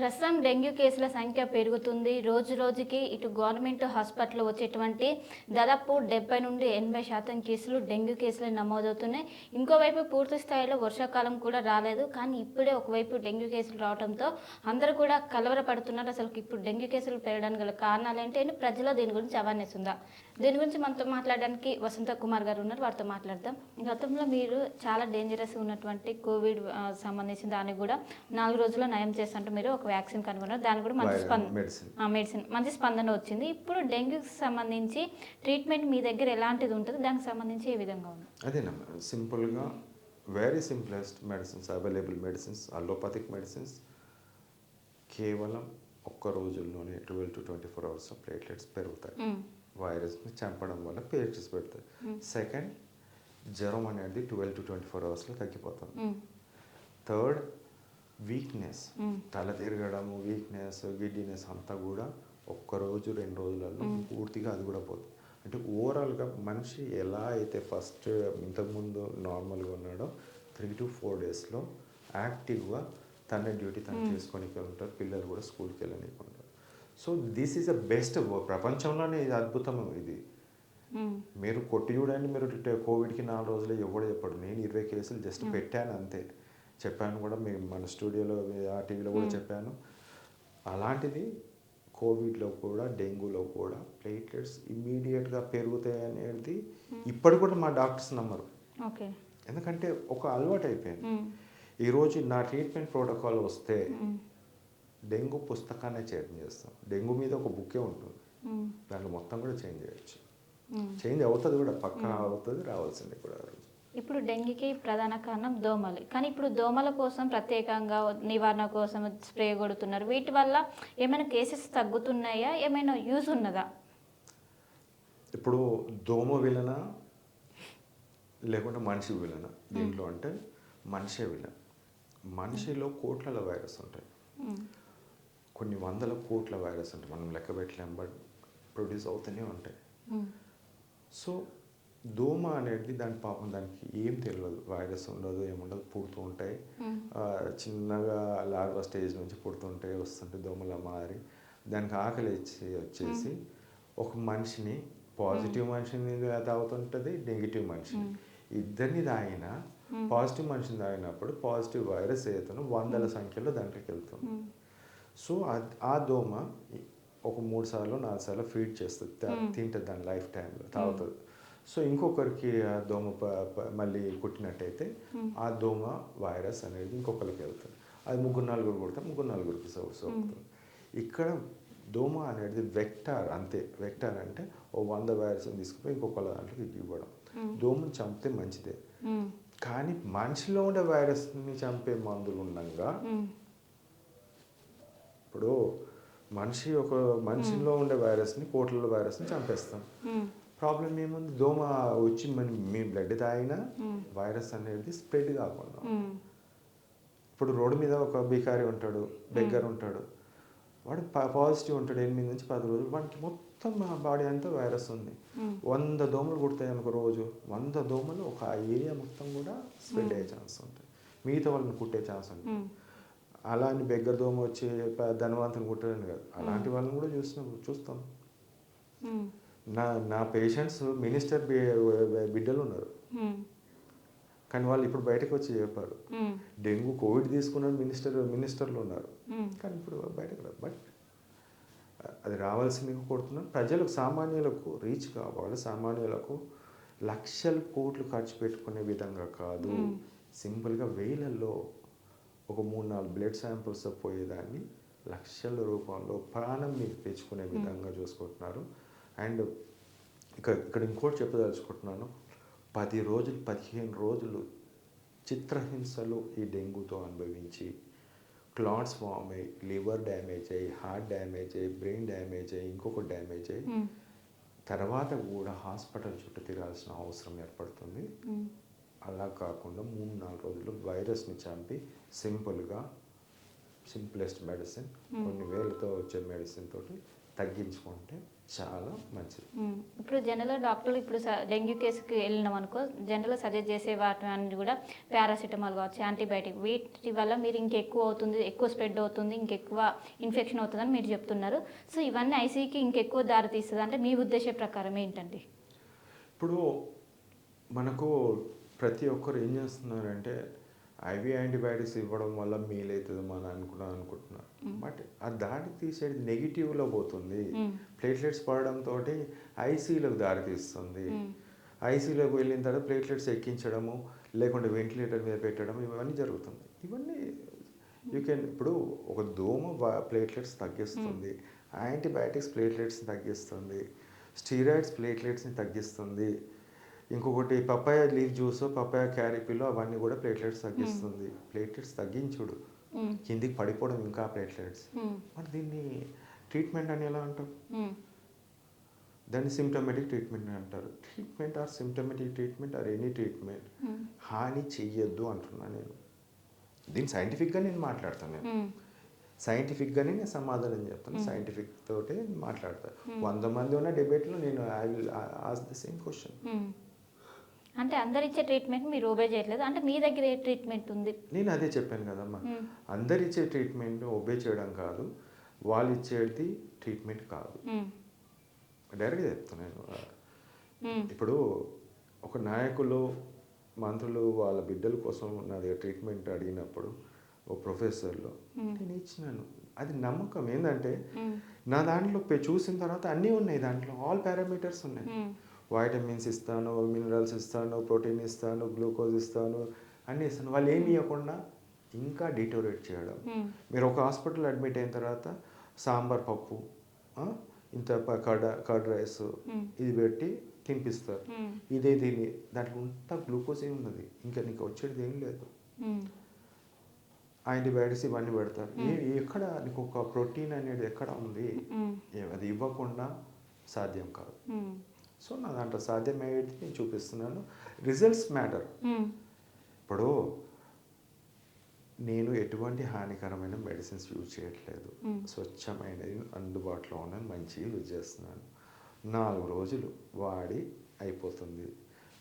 ప్రస్తుతం డెంగ్యూ కేసుల సంఖ్య పెరుగుతుంది. రోజు రోజుకి ఇటు గవర్నమెంట్ హాస్పిటల్లో వచ్చేటువంటి దాదాపు డెబ్బై నుండి ఎనభై శాతం కేసులు డెంగ్యూ కేసులు నమోదవుతున్నాయి. ఇంకోవైపు పూర్తి స్థాయిలో వర్షాకాలం కూడా రాలేదు. కానీ ఇప్పుడే ఒకవైపు డెంగ్యూ కేసులు రావడంతో అందరూ కూడా కలవరపడుతున్నారు. అసలు ఇప్పుడు డెంగ్యూ కేసులు పెరగడానికి గల కారణాలు ఏంటి అని ప్రజల్లో దీని గురించి అవేర్నెస్ ఉందా? దీని గురించి మనతో మాట్లాడడానికి వసంత కుమార్ గారు ఉన్నారు. వారితో మాట్లాడదాం. గతంలో మీరు చాలా డేంజరస్ ఉన్నటువంటి కోవిడ్ సంబంధించిన దాన్ని కూడా నాలుగు రోజుల్లో నయం చేస్తుంటే మీరు ఒక వ్యాక్సిన్ కనుగొన్నారు. దాని కూడా మంచి స్పందన. మెడిసిన్ మంచి స్పందన వచ్చింది. ఇప్పుడు డెంగ్యూకి సంబంధించి ట్రీట్మెంట్ మీ దగ్గర ఎలాంటిది ఉంటుంది? దానికి సంబంధించి ఏ విధంగా ఉంది? అదేనమ్మా సింపుల్గా very simplest medicines available medicines allopathic medicines కేవలం ఒక్క రోజుల్లోనే ట్వెల్వ్ టు ట్వంటీ ఫోర్ అవర్స్లో ప్లేట్లెట్స్ పెరుగుతాయి. వైరస్ని చంపడం వల్ల ప్లేట్లెట్స్ పెడతాయి. సెకండ్ జ్వరం అనేది ట్వెల్వ్ టు ట్వంటీ ఫోర్ అవర్స్లో తగ్గిపోతుంది. Third weakness. తల తిరగడము వీక్నెస్ గిడ్డినెస్ అంతా కూడా ఒక్క రోజు రెండు రోజులలో పూర్తిగా అది కూడా పోతుంది. అంటే ఓవరాల్గా మనిషి ఎలా అయితే ఫస్ట్ ఇంతకుముందు నార్మల్గా ఉన్నాడో త్రీ టు ఫోర్ డేస్లో యాక్టివ్గా తన డ్యూటీ తను చేసుకొని ఉంటారు పిల్లలు కూడా స్కూల్కి వెళ్ళనీకి ఉంటారు so this is the best ప్రపంచంలోనే ఇది అద్భుతం ఇది. మ్మ్. మీరు కొట్టి చూడండి మీరు కోవిడ్కి నాలుగు రోజులు ఎవడు చెప్పడు. నేను ఇరవై కేసులు జస్ట్ పెట్టాను అంతే. చెప్పాను కూడా మేము మన స్టూడియోలో ఆ టీవీలో కూడా చెప్పాను. అలాంటిది కోవిడ్లో కూడా డెంగ్యూలో కూడా ప్లేట్లెట్స్ ఇమ్మీడియట్గా పెరుగుతాయి అనేది ఇప్పటి కూడా మా డాక్టర్స్ నమ్మరు. ఓకే. ఎందుకంటే ఒక అలవాటు అయిపోయింది. ఈరోజు నా ట్రీట్మెంట్ ప్రోటోకాల్ వస్తే. డెంగ్యూ పుస్తకాన్ని చేంజ్ చేస్తాం. డెంగ్యూ మీద ఒక బుక్కే ఉంటుంది. దాంట్లో మొత్తం కూడా చేంజ్ చేయొచ్చు. చేంజ్ అవుతుంది కూడా పక్కా అవుతుంది రావాల్సింది కూడా. ఇప్పుడు డెంగ్యూకి ప్రధాన కారణం దోమలు. కానీ ఇప్పుడు దోమల కోసం ప్రత్యేకంగా నివారణ కోసం స్ప్రే కొడుతున్నారు. వీటి వల్ల ఏమైనా కేసెస్ తగ్గుతున్నాయా? ఏమైనా యూజ్ ఉన్నదా? ఇప్పుడు దోమ విలన లేకుంటే మనిషి విలన దీంట్లో అంటే మనిషే విలన్. మనిషిలో కోట్ల వైరస్ ఉంటాయి. కొన్ని వందల కోట్ల వైరస్ ఉంటాయి. మనం లెక్క పెట్టలేం బట్ ప్రొడ్యూస్ అవుతూనే ఉంటాయి. సో దోమ అనేది దాని పాపం దానికి ఏం తెలియదు. వైరస్ ఉండదు ఏముండదు పుడుతూ ఉంటాయి. చిన్నగా లార్వా స్టేజ్ నుంచి పుడుతుంటాయి వస్తుంటాయి దోమల మారి దానికి ఆకలి వచ్చేసి ఒక మనిషిని పాజిటివ్ మనిషిని తాగుతుంటుంది నెగిటివ్ మనిషిని. ఇద్దరిని తాగిన పాజిటివ్ మనిషిని తాగినప్పుడు పాజిటివ్ వైరస్ ఏదైతుందో వందల సంఖ్యలో దాంట్లోకి వెళ్తుంది. సో ఆ- దోమ ఒక మూడు సార్లు నాలుగు సార్లు ఫీడ్ చేస్తుంది తింటుంది దాని లైఫ్ టైంలో తాగుతుంది. సో ఇంకొకరికి ఆ దోమ మళ్ళీ కుట్టినట్టయితే ఆ దోమ వైరస్ అనేది ఇంకొకరికి వెళ్తుంది. అది ముగ్గురు నలుగురు కొడితే ముగ్గురు నలుగురికి సో సోకుతుంది ఇక్కడ దోమ అనేది వెక్టార్ అంతే. వెక్టార్ అంటే ఓ వంద వైరస్ తీసుకుపోయి ఇంకొకళ్ళ దాంట్లోకి ఇవ్వడం. దోమను చంపితే మంచిదే. కానీ మనిషిలో ఉండే వైరస్ని చంపే మందులు ఉండగా. ఇప్పుడు మనిషి ఒక మనిషిలో ఉండే వైరస్ని కోట్ల వైరస్ని చంపేస్తాం. ప్రాబ్లం ఏముంది దోమ వచ్చి మన మీ బ్లడ్ తాగినా వైరస్ అనేది స్ప్రెడ్ కాకుండా. ఇప్పుడు రోడ్డు మీద ఒక బికారి ఉంటాడు బెగ్గర్ ఉంటాడు. వాడు పాజిటివ్ ఉంటాడు. ఎనిమిది నుంచి పది రోజులు వాడికి మొత్తం మా బాడీ అంతా వైరస్ ఉంది. వంద దోమలు కుడతాయి అనుకో రోజు. వంద దోమలు ఒక ఏరియా మొత్తం కూడా స్ప్రెడ్ అయ్యే ఛాన్స్ ఉంటుంది మిగతా వాళ్ళని కుట్టే ఛాన్స్ ఉంటుంది. అలా అని బెగ్గర దోమ వచ్చి ధనవంతుని కుట్టడం కాదు. అలాంటి వాళ్ళని కూడా చూస్తున్నాం చూస్తాం. నా నా పేషెంట్స్ మినిస్టర్ బిడ్డలు ఉన్నారు. కానీ వాళ్ళు ఇప్పుడు బయటకు వచ్చి చెప్పారు. డెంగ్యూ కోవిడ్ తీసుకున్న మినిస్టర్ మినిస్టర్లు ఉన్నారు. కానీ ఇప్పుడు బయటకు రాదు బట్ అది రావాల్సింది కొడుతున్నాం ప్రజలకు సామాన్యులకు రీచ్ కావాలి. సామాన్యులకు లక్షల కోట్లు ఖర్చు పెట్టుకునే విధంగా కాదు. సింపుల్గా వేలల్లో ఒక మూడు నాలుగు బ్లడ్ శాంపిల్స్ పోయేదాన్ని లక్షల రూపంలో ప్రాణం మీకు తెచ్చుకునే విధంగా చూసుకుంటున్నారు. అండ్ ఇక్కడ ఇక్కడ ఇంకోటి చెప్పదలుచుకుంటున్నాను పది రోజులు పదిహేను రోజులు చిత్రహింసలు ఈ డెంగ్యూతో అనుభవించి క్లాట్స్ ఫామ్ అయ్యి లివర్ డ్యామేజ్ అయ్యి హార్ట్ డ్యామేజ్ అయ్యి బ్రెయిన్ డ్యామేజ్ అయ్యి ఇంకొక డ్యామేజ్ అయ్యి. తర్వాత కూడా హాస్పిటల్ చుట్టూ తిరాల్సిన అవసరం ఏర్పడుతుంది. అలా కాకుండా మూడు నాలుగు రోజులు వైరస్ని చంపి సింపుల్గా సింప్లెస్ట్ మెడిసిన్ కొన్ని వేలతో వచ్చే మెడిసిన్ తోటి తగ్గించుకుంటే చాలా మంచిది. ఇప్పుడు జనరల్ డాక్టర్లు ఇప్పుడు డెంగ్యూ కేసుకి వెళ్ళినాం అనుకో జనరల్ సజెస్ట్ చేసే వాటి కూడా పారాసిటమాల్ కావచ్చు యాంటీబయాటిక్. వీటి వల్ల మీరు ఇంకెక్కువ అవుతుంది ఎక్కువ స్ప్రెడ్ అవుతుంది ఇంకెక్కువ ఇన్ఫెక్షన్ అవుతుందని మీరు చెప్తున్నారు. సో ఇవన్నీ ఐసీకి ఇంకెక్కువ దారి తీస్తుంది అంటే మీ ఉద్దేశ ప్రకారం ఏంటండి? ఇప్పుడు మనకు ప్రతి ఒక్కరు ఏం చేస్తున్నారంటే ఐవి యాంటీబయాటిక్స్ ఇవ్వడం వల్ల మేలవుతుంది మన అనుకున్నాం అనుకుంటున్నారు బట్ ఆ దాడి తీసేది నెగిటివ్లో పోతుంది. ప్లేట్లెట్స్ పడడంతో ఐసీలకు దారి తీస్తుంది. ఐసీలోకి వెళ్ళిన తర్వాత ప్లేట్లెట్స్ ఎక్కించడము లేకుంటే వెంటిలేటర్ మీద పెట్టడం ఇవన్నీ జరుగుతుంది. ఇవన్నీ యూ కెన్ ఇప్పుడు ఒక దోమ ప్లేట్లెట్స్ తగ్గిస్తుంది. యాంటీబయాటిక్స్ ప్లేట్లెట్స్ని తగ్గిస్తుంది. స్టీరాయిడ్స్ ప్లేట్లెట్స్ని తగ్గిస్తుంది. ఇంకొకటి పపాయ లీవ్ జ్యూస్ పపాయ క్యారిపిలో అవన్నీ కూడా ప్లేట్లెట్స్ తగ్గిస్తుంది. ప్లేట్లెట్స్ తగ్గించుడు. కిందికి పడిపోవడం ఇంకా ప్లేట్లెట్స్. మరి దీన్ని ట్రీట్మెంట్ అని ఎలా అంటాం. దాన్ని సిమ్టమెటిక్ ట్రీట్మెంట్ అని అంటారు. Treatment or symptomatic treatment or any treatment. హాని చెయ్యొద్దు అంటున్నా నేను. దీన్ని సైంటిఫిక్గా నేను మాట్లాడతాను నేను. సైంటిఫిక్గానే నేను సమాధానం చెప్తాను. సైంటిఫిక్ తోటే మాట్లాడతాను వంద మంది ఉన్న డిబేట్లో నేను I will ask the same question. అంటే అందరు ఇచ్చే ట్రీట్మెంట్ మీరు ఓబే చేయట్లేదు అంటే మీ దగ్గర ఏ ట్రీట్మెంట్ ఉంది నేను అదే చెప్పాను కదమ్మా మ్మ్. అందరు ఇచ్చే ట్రీట్మెంట్ ఒబే చేయడం కాదు వాళ్ళు ఇచ్చేది ట్రీట్మెంట్ కాదు. డైరెక్ట్గా చెప్తున్నాను. ఇప్పుడు ఒక నాయకులు మంత్రులు వాళ్ళ బిడ్డల కోసం నా దగ్గర ట్రీట్మెంట్ అడిగినప్పుడు ఓ ప్రొఫెసర్లో నేను ఇచ్చినాను అది నమ్మకం ఏంటంటే. నా దాంట్లో చూసిన తర్వాత అన్నీ ఉన్నాయి దాంట్లో ఆల్ పారామీటర్స్ ఉన్నాయి. వైటమిన్స్ ఇస్తాను మినరల్స్ ఇస్తాను ప్రోటీన్ ఇస్తాను గ్లూకోజ్ ఇస్తాను అన్నీ ఇస్తాను వాళ్ళు ఏమి ఇవ్వకుండా ఇంకా డిటోరేట్ చేయడం మ్మ్. మీరు ఒక హాస్పిటల్ అడ్మిట్ అయిన తర్వాత సాంబార్ పప్పు ఇంత కర్డ్ కర్డ్ రైస్ మ్మ్. ఇది పెట్టి తినిపిస్తారు మ్మ్. ఇదే దీని దాంట్లో అంతా గ్లూకోజ్ ఏమి ఉన్నది ఇంకా నీకు వచ్చేది ఏం లేదు. యాంటీబయాటిక్స్ ఇవన్నీ పెడతారు ఎక్కడ నీకు ఒక ప్రోటీన్ అనేది ఎక్కడ ఉంది అది ఇవ్వకుండా సాధ్యం కాదు. సో నా దాంట్లో సాధ్యమయ్యేది నేను చూపిస్తున్నాను. Results matter hmm. ఇప్పుడు నేను ఎటువంటి హానికరమైన మెడిసిన్స్ యూజ్ చేయట్లేదు. మ్మ్. స్వచ్ఛమైనది అందుబాటులో ఉన్న మంచి యూజ్ చేస్తున్నాను. నాలుగు రోజులు వాడి అయిపోతుంది.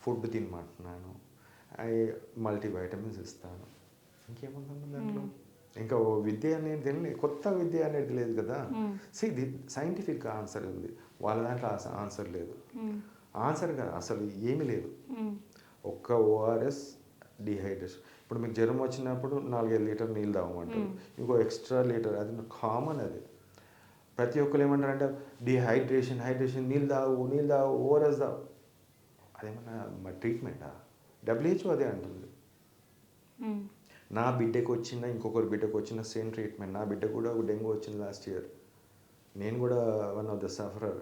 ఫుడ్ తినమంటున్నాను. మల్టీవైటమిన్స్ ఇస్తాను. ఇంకేముందమ్మా దాంట్లో ఇంకా ఓ విద్య అనేది తెలియదు కొత్త విద్య అనేది లేదు కదా. సి ది సైంటిఫిక్ ఆన్సర్ ఉంది. వాళ్ళ దాంట్లో ఆన్సర్ లేదు. ఆన్సర్ కదా అసలు ఏమీ లేదు. ఒక్క ఓఆర్ఎస్ డిహైడ్రేషన్ ఇప్పుడు మీకు జ్వరం వచ్చినప్పుడు నాలుగైదు లీటర్ నీళ్ళు తాగమంటారు. ఇంకో ఎక్స్ట్రా లీటర్ అది కామన్ అది. ప్రతి ఒక్కరు ఏమంటారంటే డిహైడ్రేషన్ హైడ్రేషన్ నీళ్ళు తాగు నీళ్ళు తాగు ఓఆర్ఎస్ తాగు. అదేమన్నా మా ట్రీట్మెంటా డబ్ల్యూహెచ్ఓ అదే అంటుంది. నా బిడ్డకు వచ్చిన ఇంకొకరి బిడ్డకు వచ్చిన సేమ్ ట్రీట్మెంట్ నా బిడ్డ కూడా డెంగ్యూ వచ్చింది లాస్ట్ ఇయర్ నేను కూడా వన్ ఆఫ్ ద సఫరర్.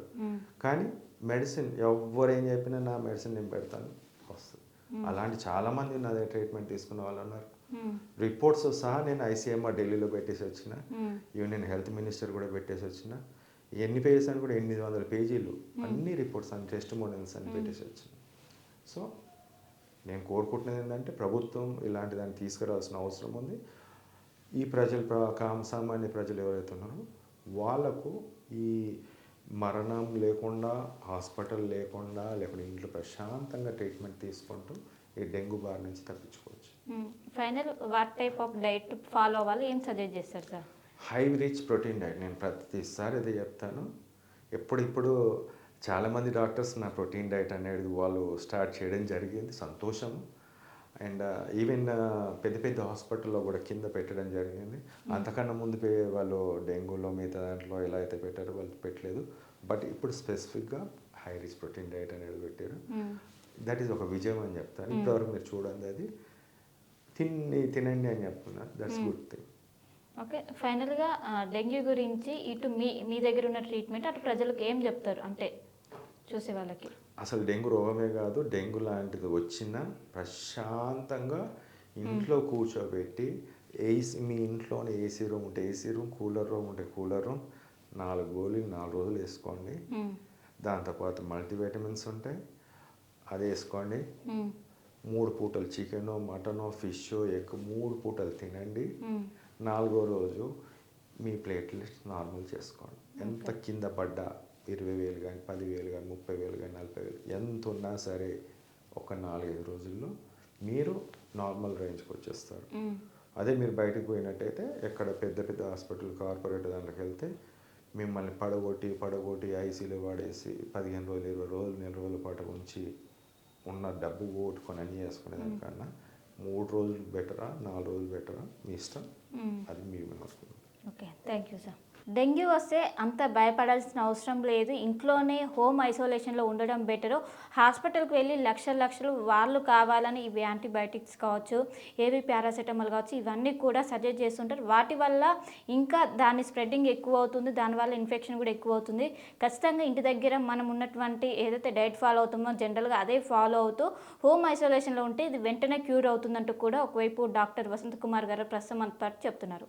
కానీ మెడిసిన్ ఎవరు ఏం చెప్పినా నా మెడిసిన్ నేను పెడతాను. వస్తుంది. అలాంటి చాలామంది నా దగ్గర ట్రీట్మెంట్ తీసుకున్న వాళ్ళు ఉన్నారు. రిపోర్ట్స్ సహా నేను ఐసీఎంఆర్ ఢిల్లీలో పెట్టేసి వచ్చిన. ఈవెన్ నేను హెల్త్ మినిస్టర్ కూడా పెట్టేసి వచ్చిన. ఎన్ని పేజెస్ అని కూడా ఎనిమిది వందల పేజీలు అన్ని రిపోర్ట్స్ అన్ని టెస్ట్ మోడల్స్ అని పెట్టేసి వచ్చిన. సో నేను కోరుకుంటున్నది ఏంటంటే ప్రభుత్వం ఇలాంటి దాన్ని తీసుకురావాల్సిన అవసరం ఉంది. ఈ ప్రజలు సామాన్య ప్రజలు ఎవరైతే ఉన్నారో వాళ్ళకు ఈ మరణం లేకుండా హాస్పిటల్ లేకుండా లేకుంటే ఇంట్లో ప్రశాంతంగా ట్రీట్మెంట్ తీసుకుంటూ ఈ డెంగ్యూ బారి నుంచి తప్పించుకోవచ్చు. Final what type of diet follow అవ్వాలి ఏం సజెస్ట్ చేస్తారు sir? High rich protein diet. నేను ప్రతిసారి అదే చెప్తాను. ఎప్పుడిప్పుడు చాలామంది డాక్టర్స్ నా ప్రోటీన్ డైట్ అనేది వాళ్ళు స్టార్ట్ చేయడం జరిగింది సంతోషం. అండ్ ఈవెన్ పెద్ద పెద్ద హాస్పిటల్లో కూడా కింద పెట్టడం జరిగింది. అంతకన్నా ముందు వాళ్ళు డెంగ్యూలో మిగతా దాంట్లో ఎలా అయితే పెట్టారో వాళ్ళు పెట్టలేదు. బట్ ఇప్పుడు స్పెసిఫిక్గా హై రిచ్ ప్రోటీన్ డైట్ అనేది పెట్టారు. మ్మ్. దట్ ఈస్ ఒక విజయం అని చెప్తాను. ఇంతవరకు మీరు చూడండి అది. తిని తినండి అని చెప్తున్నారు దట్స్ గుడ్ థింగ్ ఓకే. ఫైనల్గా ఆ, డెంగ్యూ గురించి ఇటు మీ మీ దగ్గర ఉన్న ట్రీట్మెంట్ అటు ప్రజలకు ఏం చెప్తారు? అంటే చూసే వాళ్ళకి. అసలు డెంగ్యూ రోగమే కాదు డెంగ్యూ లాంటిది వచ్చినా ప్రశాంతంగా ఇంట్లో కూర్చోబెట్టి ఏసీ మీ ఇంట్లోనే ఏసీ రూమ్ ఉంటే ఏసీ రూమ్ కూలర్ రూమ్ ఉంటే కూలర్ రూమ్ నాలుగు గోళీలు నాలుగు రోజులు వేసుకోండి. మ్మ్. దాంతోపాటు మల్టీవిటమిన్స్ ఉంటాయి అది వేసుకోండి. మూడు పూటలు చికెను మటను ఫిష్ ఎగ్ మూడు పూటలు తినండి. నాలుగో రోజు మీ ప్లేట్లెట్స్ నార్మల్ చేసుకోండి. ఎంత కింద పడ్డా ఇరవై వేలు కానీ పదివేలు కానీ ముప్పై వేలు కానీ నలభై వేలు ఎంత ఉన్నా సరే ఒక నాలుగైదు రోజుల్లో మీరు నార్మల్ రేంజ్కి వచ్చేస్తారు. అదే మీరు బయటకు పోయినట్టయితే ఎక్కడ పెద్ద పెద్ద హాస్పిటల్ కార్పొరేట్ దాంట్లోకి వెళ్తే మిమ్మల్ని పడగొట్టి పడగొట్టి ఐసీలో వాడేసి పదిహేను రోజులు ఇరవై రోజులు నెల రోజుల పాటు ఉంచి ఉన్న డబ్బు ఓటుకొని అన్నీ చేసుకునే దానికన్నా మూడు రోజులు బెటరా నాలుగు రోజులు బెటరా మీ ఇష్టం? అది మీ okay. Thank you sir. Dengue వస్తే అంత భయపడాల్సిన అవసరం లేదు. ఇంట్లోనే హోమ్ ఐసోలేషన్లో ఉండడం బెటరు. హాస్పిటల్కి వెళ్ళి లక్షల లక్షలు వాళ్ళు కావాలని ఇవి యాంటీబయాటిక్స్ కావచ్చు ఏవి పారాసెటమాల్ కావచ్చు ఇవన్నీ కూడా సజెస్ట్ చేస్తుంటారు. వాటి వల్ల ఇంకా దాని స్ప్రెడ్డింగ్ ఎక్కువ అవుతుంది. దానివల్ల ఇన్ఫెక్షన్ కూడా ఎక్కువ అవుతుంది. ఖచ్చితంగా ఇంటి దగ్గర మనం ఉన్నటువంటి ఏదైతే డైట్ ఫాలో అవుతుందో జనరల్గా అదే ఫాలో అవుతూ హోమ్ ఐసోలేషన్లో ఉంటే ఇది వెంటనే క్యూర్ అవుతుందంటూ కూడా ఒకవైపు డాక్టర్ వసంత్ కుమార్ గారు ప్రస్తుతం మనతో చెప్తున్నారు.